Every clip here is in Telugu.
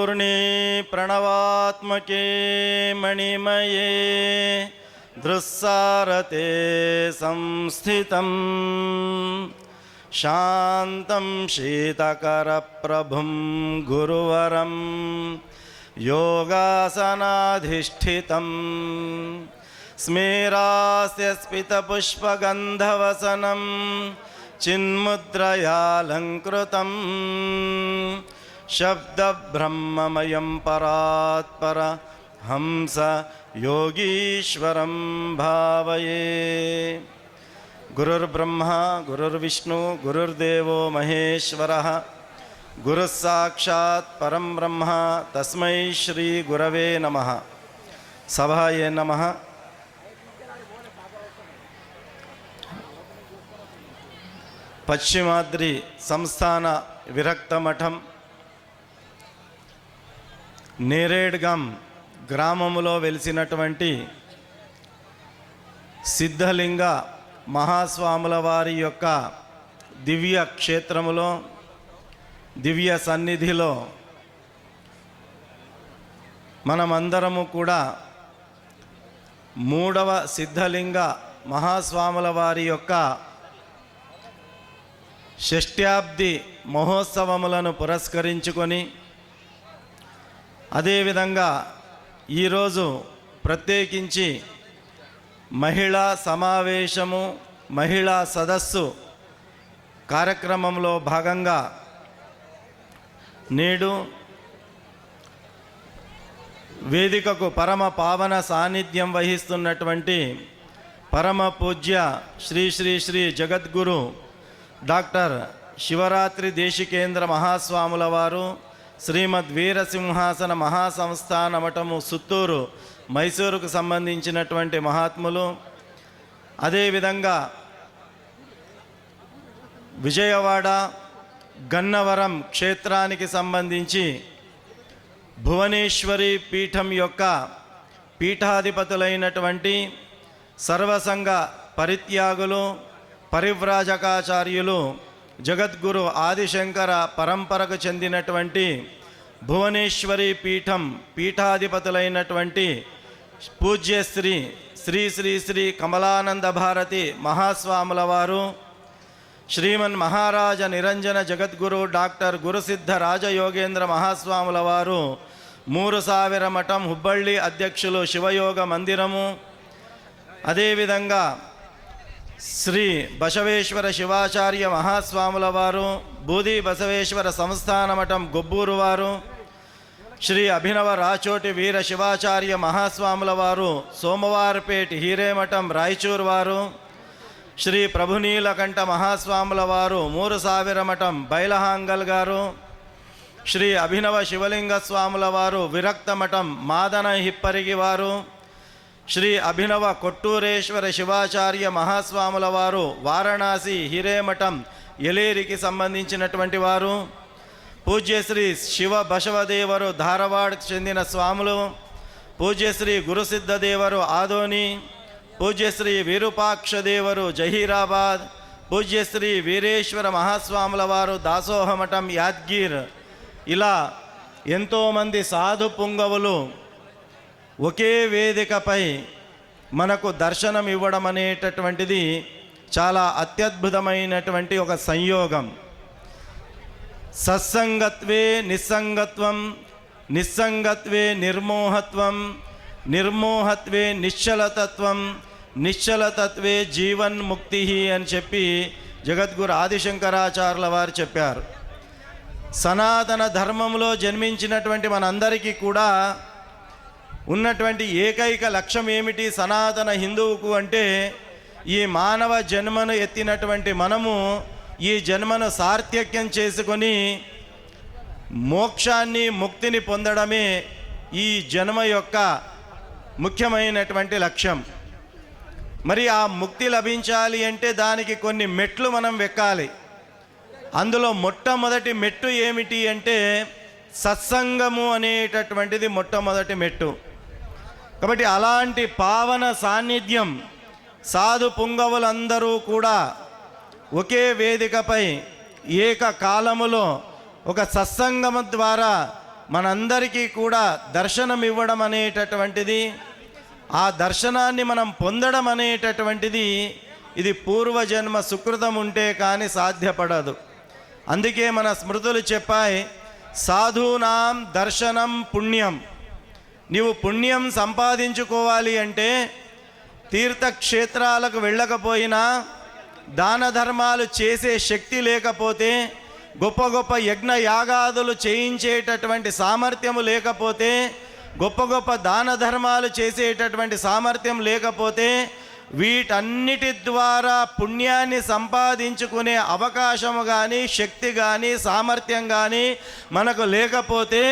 पूर्णे प्रणवात्मके मणिमये दृस्सारते संस्थितं शान्तं शीतकरप्रभुं गुरुवरं योगासनाधिष्ठितं स्मेरास्य स्मितपुष्पगन्धवसनं चिन्मुद्रयालङ्कृतं शब्दब्रह्ममयं परात्पर हंस योगीश्वर भावये। गुरुर्ब्रह्मा, गुरुर्विष्णु, गुरुर्देव महेश्वर। गुरुः परम ब्रह्म, तस्म श्रीगुरव नम। सभाये नम। ಪಶ್ಚಿಮಾದ್ರಿ संस्थान विरक्तमठम। నేరేడ్గం గ్రామములో వెలిసినటువంటి సిద్ధలింగ మహాస్వాముల వారి యొక్క దివ్య క్షేత్రములో దివ్య సన్నిధిలో మనమందరము కూడా మూడవ సిద్ధలింగ మహాస్వాముల వారి యొక్క షష్ట్యాబ్ది మహోత్సవములను పురస్కరించుకొని అదేవిధంగా ఈరోజు ప్రత్యేకించి మహిళా సమావేశము మహిళా సదస్సు కార్యక్రమంలో భాగంగా నేడు వేదికకు పరమ పావన సాన్నిధ్యం వహిస్తున్నటువంటి పరమ పూజ్య శ్రీ శ్రీ శ్రీ జగద్గురు డాక్టర్ శివరాత్రి దేశికేంద్ర మహాస్వాముల వారు శ్రీమద్ వీరసింహాసన మహాసంస్థాన మఠము సుత్తూరు మైసూరుకు సంబంధించినటువంటి మహాత్ములు. అదేవిధంగా విజయవాడ గన్నవరం క్షేత్రానికి సంబంధించి భువనేశ్వరి పీఠం యొక్క పీఠాధిపతులైనటువంటి సర్వసంగ పరిత్యాగులు పరివ్రాజకాచార్యులు జగద్గురు ఆదిశంకర పరంపరకు చెందినటువంటి భువనేశ్వరి పీఠం పీఠాధిపతులైనటువంటి పూజ్యశ్రీ శ్రీ శ్రీ శ్రీ కమలానంద భారతి మహాస్వాముల వారు శ్రీమన్ మహారాజ నిరంజన జగద్గురు డాక్టర్ గురుసిద్ధ రాజయోగేంద్ర మహాస్వాముల వారు మూడు సావిర మఠం హుబ్బళ్ళి అధ్యక్షులు శివయోగ మందిరము. అదేవిధంగా శ్రీ బసవేశ్వర శివాచార్య మహాస్వాముల వారు బూది బసవేశ్వర సంస్థాన మఠం గొబ్బూరు వారు శ్రీ అభినవ రాచోటి వీర శివాచార్య మహాస్వాముల వారు సోమవారపేట హీరేమఠం రాయచూరు వారు శ్రీ ప్రభునీలకంఠ మహాస్వాముల వారు మూరు సావిర మఠం బైలహాంగల్ గారు శ్రీ అభినవ శివలింగ స్వాముల వారు విరక్త మఠం మాదన హిప్పరిగి వారు శ్రీ అభినవ కొట్టూరేశ్వర శివాచార్య మహాస్వాముల వారు వారణాసి హిరేమఠం ఎలేరికి సంబంధించినటువంటి వారు పూజ్యశ్రీ శివ బసవదేవరు ధారవాడకు చెందిన స్వాములు పూజ్యశ్రీ గురుసిద్ధదేవరు ఆదోని పూజ్యశ్రీ విరూపాక్షదేవరు జహీరాబాద్ పూజ్యశ్రీ వీరేశ్వర మహాస్వాముల వారు దాసోహమఠం యాద్గిర్. ఇలా ఎంతోమంది సాధు పుంగవులు ఒకే వేదికపై మనకు దర్శనం ఇవ్వడం అనేటటువంటిది చాలా అత్యద్భుతమైనటువంటి ఒక సంయోగం. సత్సంగత్వే నిస్సంగత్వం నిస్సంగత్వే నిర్మోహత్వం నిర్మోహత్వే నిశ్చలతత్వం నిశ్చలతత్వే జీవన్ముక్తి అని చెప్పి జగద్గురు ఆదిశంకరాచార్యుల వారు చెప్పారు. సనాతన ధర్మంలో జన్మించినటువంటి మనందరికీ కూడా ఉన్నటువంటి ఏకైక లక్ష్యం ఏమిటి సనాతన హిందువుకు అంటే ఈ మానవ జన్మను ఎత్తినటువంటి మనము ఈ జన్మను సార్థక్యం చేసుకొని మోక్షాన్ని ముక్తిని పొందడమే ఈ జన్మ యొక్క ముఖ్యమైనటువంటి లక్ష్యం. మరి ఆ ముక్తి లభించాలి అంటే దానికి కొన్ని మెట్లు మనం వెక్కాలి. అందులో మొట్టమొదటి మెట్టు ఏమిటి అంటే సత్సంగము అనేటటువంటిది మొట్టమొదటి మెట్టు. కాబట్టి అలాంటి పావన సాన్నిధ్యం సాధు పుంగవులందరూ కూడా ఒకే వేదికపై ఏకకాలములో ఒక సత్సంగము ద్వారా మనందరికీ కూడా దర్శనం ఇవ్వడం అనేటటువంటిది ఆ దర్శనాన్ని మనం పొందడం అనేటటువంటిది ఇది పూర్వజన్మ సుకృతం ఉంటే కానీ సాధ్యపడదు. అందుకే మన స్మృతులు చెప్పాయి సాధూనాం దర్శనం పుణ్యం. నీవు పుణ్యం సంపాదించుకోవాలి అంటే తీర్థక్షేత్రాలకు వెళ్ళకపోయినా దాన ధర్మాలు చేసే శక్తి లేకపోతే గొప్ప గొప్ప యజ్ఞ యాగాదులు చేయించేటటువంటి సామర్థ్యము లేకపోతే గొప్ప గొప్ప దాన ధర్మాలు చేసేటటువంటి సామర్థ్యం లేకపోతే వీటన్నిటి ద్వారా పుణ్యాన్ని సంపాదించుకునే అవకాశము కానీ శక్తి కానీ సామర్థ్యం కానీ మనకు లేకపోతే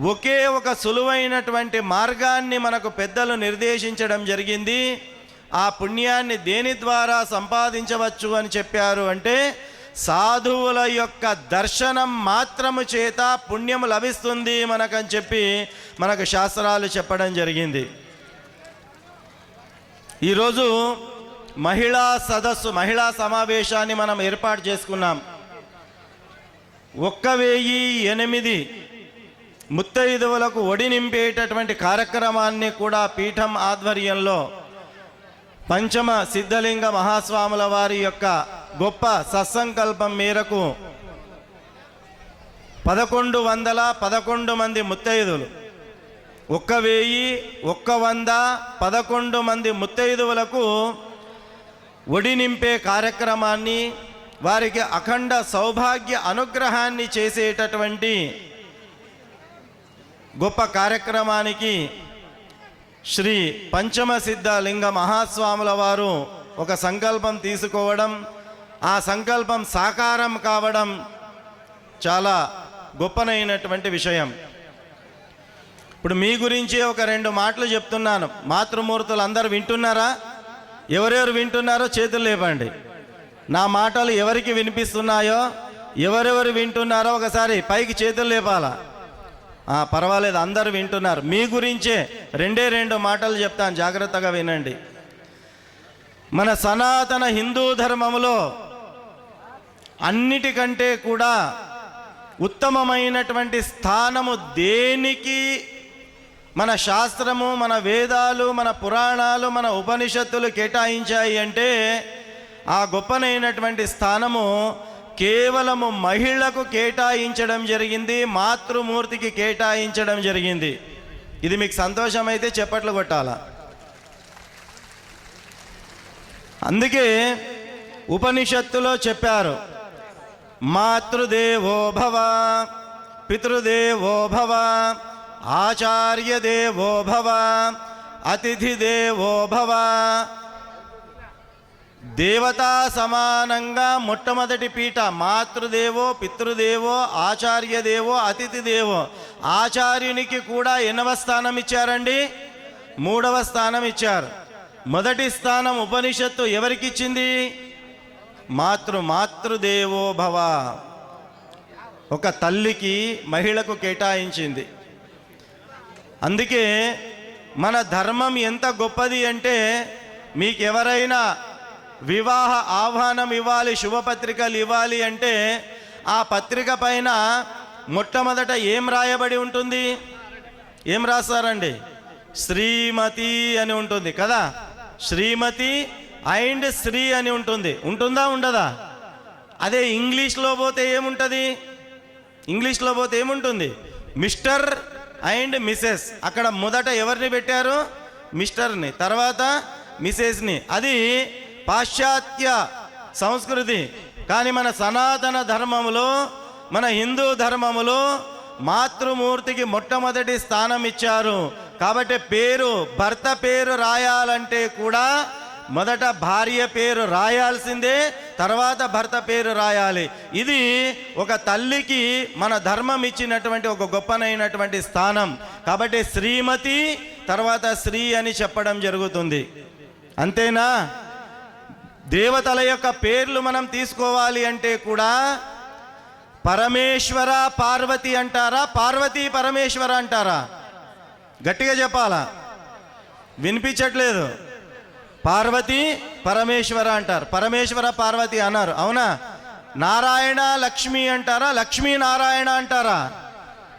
ఒకే ఒక సులువైనటువంటి మార్గాన్ని మనకు పెద్దలు నిర్దేశించడం జరిగింది. ఆ పుణ్యాన్ని దేని ద్వారా సంపాదించవచ్చు అని చెప్పారు అంటే సాధువుల యొక్క దర్శనం మాత్రము చేత పుణ్యం లభిస్తుంది మనకని చెప్పి మనకు శాస్త్రాలు చెప్పడం జరిగింది. ఈరోజు మహిళా సదస్సు మహిళా సమావేశాన్ని మనం ఏర్పాటు చేసుకున్నాం. ఒక్క వెయ్యి ఎనిమిది ముత్తైదువులకు ఒడి నింపేటటువంటి కార్యక్రమాన్ని కూడా పీఠం ఆధ్వర్యంలో పంచమ సిద్ధలింగ మహాస్వాముల వారి యొక్క గొప్ప సత్సంకల్పం మేరకు పదకొండు వందల పదకొండు మంది ముత్తైదువులు. ఒక్క వెయ్యి ఒక్క వంద పదకొండు మంది ముత్తైదువులకు ఒడి నింపే కార్యక్రమాన్ని వారికి అఖండ సౌభాగ్య అనుగ్రహాన్ని చేసేటటువంటి గొప్ప కార్యక్రమానికి శ్రీ పంచమ సిద్ధ లింగ మహాస్వాముల వారు ఒక సంకల్పం తీసుకోవడం ఆ సంకల్పం సాకారం కావడం చాలా గొప్పనైనటువంటి విషయం. ఇప్పుడు మీ గురించి ఒక రెండు మాటలు చెప్తున్నాను. మాతృమూర్తులు అందరు వింటున్నారా? ఎవరెవరు వింటున్నారో చేతులు లేపండి. నా మాటలు ఎవరికి వినిపిస్తున్నాయో ఎవరెవరు వింటున్నారో ఒకసారి పైకి చేతులు లేపాలా? పర్వాలేదు అందరు వింటున్నారు. మీ గురించే రెండే రెండు మాటలు చెప్తాను. జాగ్రత్తగా వినండి. మన సనాతన హిందూ ధర్మములో అన్నిటికంటే కూడా ఉత్తమమైనటువంటి స్థానము దేనికి? మన శాస్త్రము మన వేదాలు మన పురాణాలు మన ఉపనిషత్తులు కేటాయించాయి అంటే ఆ గొప్పనైనటువంటి స్థానము కేవలము మహిళకు కేటాయించడం జరిగింది మాతృమూర్తికి కేటాయించడం జరిగింది. ఇది మీకు సంతోషమైతే చెప్పట్లు కొట్టాలా. అందుకే ఉపనిషత్తులో చెప్పారు మాతృదేవో భవ పితృదేవో భవ ఆచార్య దేవో భవ అతిథి దేవో భవ దేవతా సమానంగా మొట్టమొదటి పీఠ మాతృదేవో పితృదేవో ఆచార్యదేవో అతిథిదేవో. ఆచార్యునికి కూడా ఎన్నవ స్థానం ఇచ్చారండి? మూడవ స్థానం ఇచ్చారు. మొదటి స్థానం ఉపనిషత్తు ఎవరికిచ్చింది? మాతృ మాతృదేవో భవ. ఒక తల్లికి మహిళకు కేటాయించింది. అందుకే మన ధర్మం ఎంత గొప్పది అంటే మీకెవరైనా వివాహ ఆహ్వానం ఇవ్వాలి శుభపత్రికలు ఇవ్వాలి అంటే ఆ పత్రిక పైన మొట్టమొదట ఏం రాయబడి ఉంటుంది? ఏం రాస్తారండి? శ్రీమతి అని ఉంటుంది కదా? శ్రీమతి అండ్ శ్రీ అని ఉంటుంది. ఉంటుందా ఉండదా? అదే ఇంగ్లీష్లో పోతే ఏముంటుంది? ఇంగ్లీష్లో పోతే ఏముంటుంది? Mr and Mrs. అక్కడ మొదట ఎవరిని పెట్టారు? మిస్టర్ని. తర్వాత మిసెస్ని. అది పాశ్చాత్య సంస్కృతి కానీ మన సనాతన ధర్మములో మన హిందూ ధర్మములో మాతృమూర్తికి మొట్టమొదటి స్థానం ఇచ్చారు. కాబట్టి పేరు భర్త పేరు రాయాలంటే కూడా మొదట భార్య పేరు రాయాల్సిందే తర్వాత భర్త పేరు రాయాలి. ఇది ఒక తల్లికి మన ధర్మం ఇచ్చినటువంటి ఒక గొప్పనైనటువంటి స్థానం. కాబట్టి శ్రీమతి తర్వాత శ్రీ అని చెప్పడం జరుగుతుంది. అంతేనా? దేవతల యొక్క పేర్లు మనం తీసుకోవాలి అంటే కూడా పరమేశ్వర పార్వతి అంటారా? పార్వతీ పరమేశ్వర అంటారా? గట్టిగా చెప్పాలా? వినిపించట్లేదు. పార్వతి పరమేశ్వర అంటారు. పరమేశ్వర పార్వతి అన్నారు. అవునా? నారాయణ లక్ష్మి అంటారా? లక్ష్మీ నారాయణ అంటారా?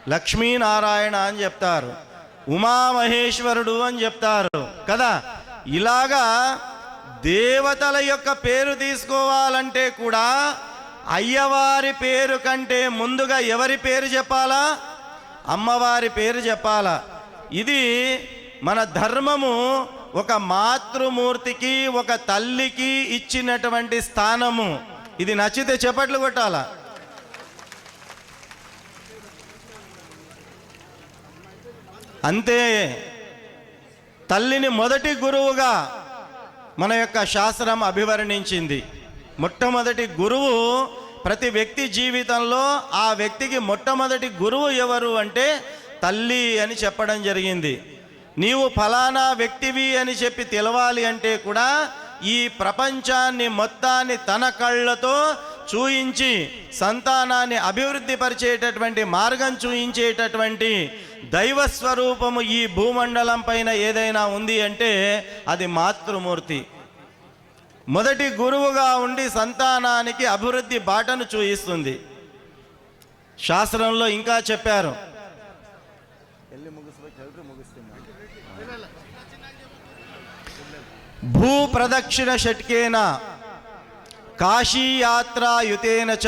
లక్ష్మీనారాయణ అని చెప్తారు. ఉమామహేశ్వరుడు అని చెప్తారు. కదా? ఇలాగా దేవతల యొక్క పేరు తీసుకోవాలంటే కూడా అయ్యవారి పేరు కంటే ముందుగా ఎవరి పేరు చెప్పాలా? అమ్మవారి పేరు చెప్పాలా? ఇది మన ధర్మము ఒక మాతృమూర్తికి ఒక తల్లికి ఇచ్చినటువంటి స్థానము. ఇది నచ్చితే చెప్పట్లు కొట్టాలా? అంతే. తల్లిని మొదటి గురువుగా మన యొక్క శాస్త్రం అభివర్ణించింది. మొట్టమొదటి గురువు ప్రతి వ్యక్తి జీవితంలో ఆ వ్యక్తికి మొట్టమొదటి గురువు ఎవరు అంటే తల్లి అని చెప్పడం జరిగింది. నీవు ఫలానా వ్యక్తివి అని చెప్పి తెలవాలి అంటే కూడా ఈ ప్రపంచాన్ని మొత్తాన్ని తన కళ్ళతో చూయించి సంతానాన్ని అభివృద్ధి పరిచేటటువంటి మార్గం చూయించేటటువంటి దైవ స్వరూపము ఈ భూమండలం పైన ఏదైనా ఉంది అంటే అది మాతృమూర్తి. మొదటి గురువుగా ఉండి సంతానానికి అభివృద్ధి బాటను చూయిస్తుంది. శాస్త్రంలో ఇంకా చెప్పారు. భూ ప్రదక్షిణ షట్కేన కాశీయాత్రాయుతేన చ.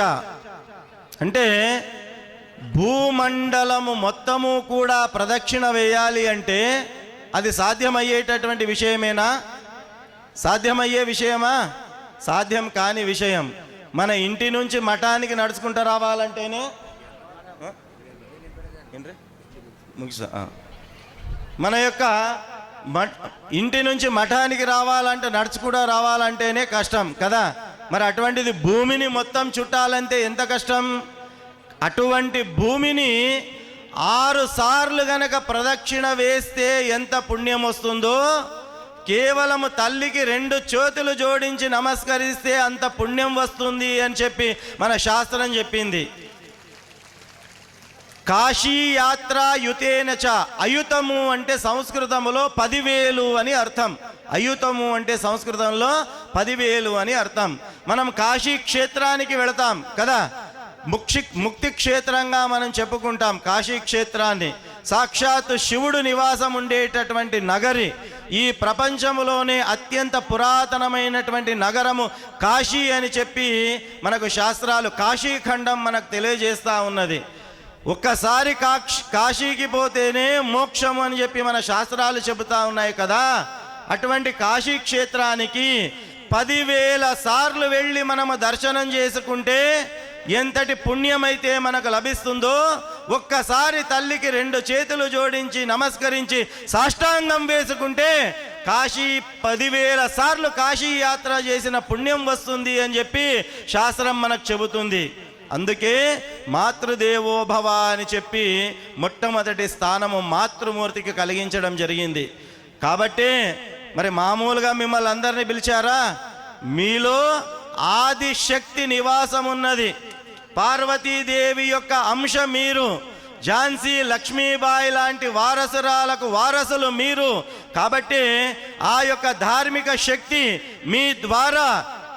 అంటే భూమండలము మొత్తము కూడా ప్రదక్షిణ వేయాలి అంటే అది సాధ్యమయ్యేటటువంటి విషయమేనా? సాధ్యమయ్యే విషయమా? సాధ్యం కాని విషయం. మన ఇంటి నుంచి మఠానికి నడుచుకుంటూ రావాలంటేనే? ముగిసా మన యొక్క ఇంటి నుంచి మఠానికి రావాలంటే నడుచుకుంటూ రావాలంటేనే కష్టం కదా? మరి అటువంటిది భూమిని మొత్తం చుట్టాలంటే ఎంత కష్టం? అటువంటి భూమిని ఆరు సార్లు గనక ప్రదక్షిణ వేస్తే ఎంత పుణ్యం వస్తుందో కేవలము తల్లికి రెండు చేతులు జోడించి నమస్కరిస్తే అంత పుణ్యం వస్తుంది అని చెప్పి మన శాస్త్రం చెప్పింది. కాశీ యాత్ర యుతేన చ అయుతము అంటే సంస్కృతములో పదివేలు అని అర్థం. అయుతము అంటే సంస్కృతంలో పదివేలు అని అర్థం. మనం కాశీ క్షేత్రానికి వెళతాం కదా? ముక్షి ముక్తి క్షేత్రంగా మనం చెప్పుకుంటాం కాశీ క్షేత్రాన్ని సాక్షాత్ శివుడు నివాసం ఉండేటటువంటి నగరి. ఈ ప్రపంచంలోనే అత్యంత పురాతనమైనటువంటి నగరము కాశీ అని చెప్పి మనకు శాస్త్రాలు కాశీఖండం మనకు తెలియజేస్తూ ఉన్నది. ఒక్కసారి కాక్ష కాశీకి పోతేనే మోక్షం అని చెప్పి మన శాస్త్రాలు చెబుతా ఉన్నాయి కదా. అటువంటి కాశీ క్షేత్రానికి పదివేల సార్లు వెళ్ళి మనము దర్శనం చేసుకుంటే ఎంతటి పుణ్యమైతే మనకు లభిస్తుందో ఒక్కసారి తల్లికి రెండు చేతులు జోడించి నమస్కరించి సాష్టాంగం వేసుకుంటే కాశీ పదివేల సార్లు కాశీ యాత్ర చేసిన పుణ్యం వస్తుంది అని చెప్పి శాస్త్రం మనకు చెబుతుంది. అందుకే మాతృదేవోభవ అని చెప్పి మొట్టమొదటి స్థానము మాతృమూర్తికి కలిగించడం జరిగింది. కాబట్టి మరి మామూలుగా మిమ్మల్ని అందరినీ పిలిచారా? మీలో ఆది శక్తి నివాసం ఉన్నది పార్వతీదేవి యొక్క అంశ మీరు. ఝాన్సీ లక్ష్మీబాయి లాంటి వారసురాలకు వారసులు మీరు. కాబట్టి ఆ యొక్క ధార్మిక శక్తి మీ ద్వారా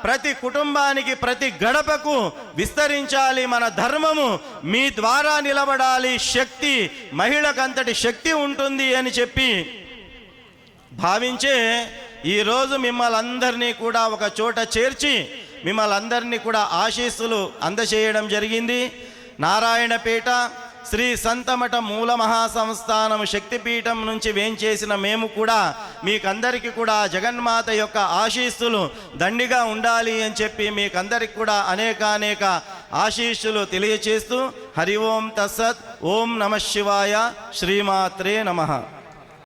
ప్రతి కుటుంబానికి ప్రతి గడపకు విస్తరించాలి మన ధర్మము. మీ ద్వారా నిలబడాలి శక్తి మహిళకంతటి శక్తి ఉంటుంది అని చెప్పి భావించే ఈరోజు మిమ్మల్ని అందరినీ కూడా ఒక చోట చేర్చి మిమ్మల్ని అందరినీ కూడా ఆశీస్సులు అందచేయడం జరిగింది. నారాయణపేట శ్రీ సంతమఠ మూల మహాసంస్థానం శక్తిపీఠం నుంచి వేంచేసిన మేము కూడా మీకందరికీ కూడా జగన్మాత యొక్క ఆశీస్సులు దండిగా ఉండాలి అని చెప్పి మీకందరికి కూడా అనేకానేక ఆశీస్సులు తెలియచేస్తూ హరి ఓం తస్సత్ ఓం నమ శివాయ శ్రీమాత్రే నమః.